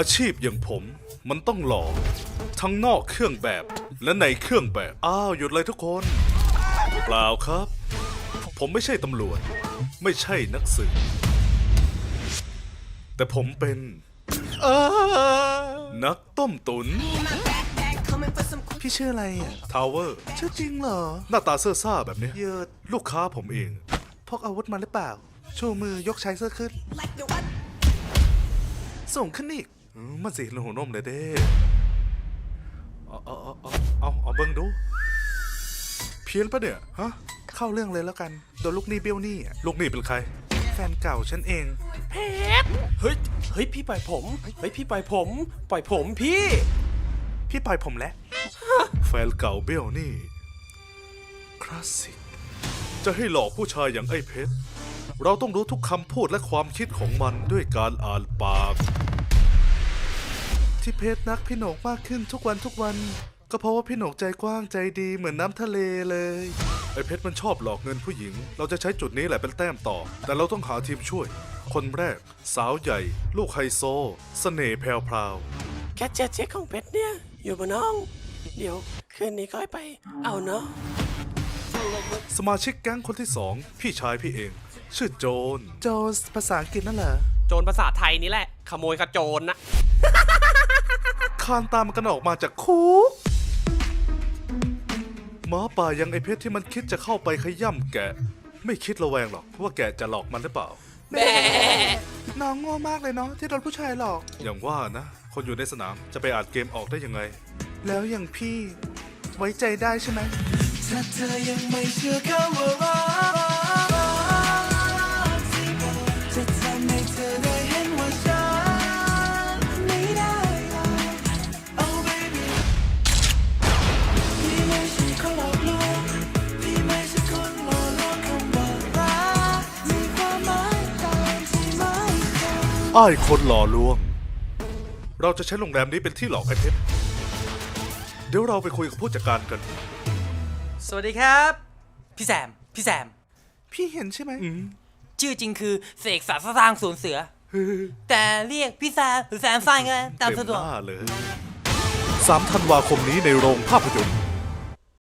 อาชีพอย่างผมมันต้องหล่อทั้งนอกเครื่องแบบและในเครื่องแบบ อ้าว หยุดเลยทุกคน เปล่าครับ ผมไม่ใช่ตำรวจ ไม่ใช่นักสืบแต่ผมเป็นนักต้มตุน พี่ชื่ออะไรอะ ทาวเวอร์ ชื่อจริงเหรอ หน้าตาเสื้อซ่าแบบเนี้ยเยิดลูกค้าผมเอง พกอาวุธมาหรือเปล่า ชูมือยกชายเสื้อขึ้น ส่งขึ้นอีก อืมมันสิเห็นหัวนมเลยเด้เอาเอาเอาเอาเอาเอาเบิ้งดู เพี้ยนปะเนี่ยฮะเข้าเรื่องเลยแล้วกันโดนลูกหนี้เบี้ยวหนี้อะลูกนี่เป็นใคร แฟนเก่าฉันเอง เฮ้ย เฮ้ย พี่ปล่อยผม เฮ้ย พี่ปล่อยผม ปล่อยผมพี่ พี่ปล่อยผมแล้ว แฟนเก่าเบี้ยวนี่ คลาสสิก จะให้หลอกผู้ชายอย่างไอ้เพชร เราต้องรู้ทุกคำพูดและความคิดของมันด้วยการอ่านปาก ที่เพชรรักพี่โหนกมากขึ้นทุกวันทุกวัน ก็เพราะว่าพี่โหนกใจกว้างใจดีเหมือนน้ำทะเลเลย ไอ้เพชรมันชอบหลอกเงินผู้หญิง เราจะใช้จุดนี้แหละเป็นแต้มต่อ แต่เราต้องหาทีมช่วย คนแรก สาวใหญ่ ลูกไฮโซเสน่ห์แพรวแค่เจ็ดเช็คของเพชรเนี่ย อยู่บนห้อง เดี๋ยวคืนนี้ค่อยไป เอาเนาะๆสมาชิกแก๊งคนที่สองพี่ชายพี่เอง ชื่อโจน โจสภาษาอังกฤษนั่นเหรอ โจรภาษาไทยนี่แหละ ขโมยขโจรนะ คานตามกันออกมาจากคุกหมาป่ายังไอเพชรที่มันคิดจะเข้าไปขย่ำแกะ ไม่คิดระแวงหรอกว่าแกะจะหลอกมันหรือเปล่าน้องโง่มากเลยเนาะที่โดนผู้ชายหลอก อย่างว่านะ คนอยู่ในสนามจะไปอ่านเกมออกได้ยังไง แล้วอย่างพี่ไว้ใจได้ใช่ไหม ถ้าเธอยังไม่เชื่อคำว่ารั อ้ายคนหล่อลวง เราจะใช้โรงแรมนี้เป็นที่หลอกไอเพชร เดี๋ยวเราไปคุยกับผู้จัดการกัน สวัสดีครับ พี่แซม พี่แซม พี่เห็นใช่ไหม ชื่อจริงคือเสกสรรสร้างศูนย์เสือ แต่เรียกพี่แซมหรือแซมไส้ก็ได้ตามเต็มสะดวกหน้าเลย 3 ธันวาคมนี้ในโรงภาพยนตร์